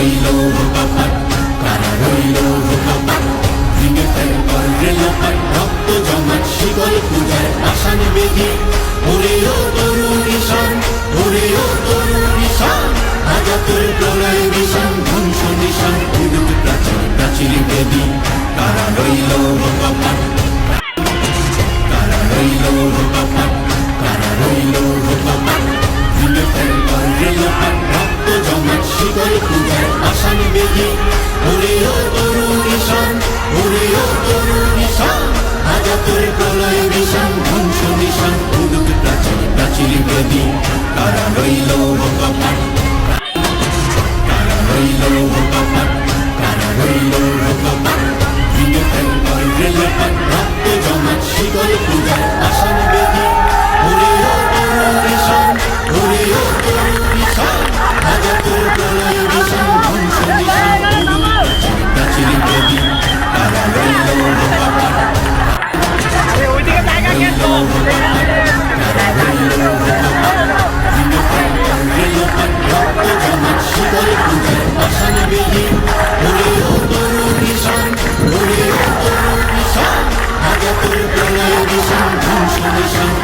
রইল হুকাপাট কারা রইল হুকাপাট ভেঙে ফেল কর রেলপাট রক্ত জমাট শিকল পূজার আসান বেদি ওরে ও তরুণ ঈশান ওরে ও তরুণ ঈশান আজাতুর প্রলয় বিষান ধ্বংস নিশান উড়ুক প্রাচীর প্রাচীর বেদি কারা রইল হুকাপাট কারা রইল হুকাপাট কারা রইল হুকাপাট ঈশান আজাতুর প্রলয় বিষান ধ্বংস নিশান উড়ুক প্রাচীর প্রাচীর বেদি কারা রইল হুকাপাট কারা রইল হুকাপাট কারা রইল শীতল পূজার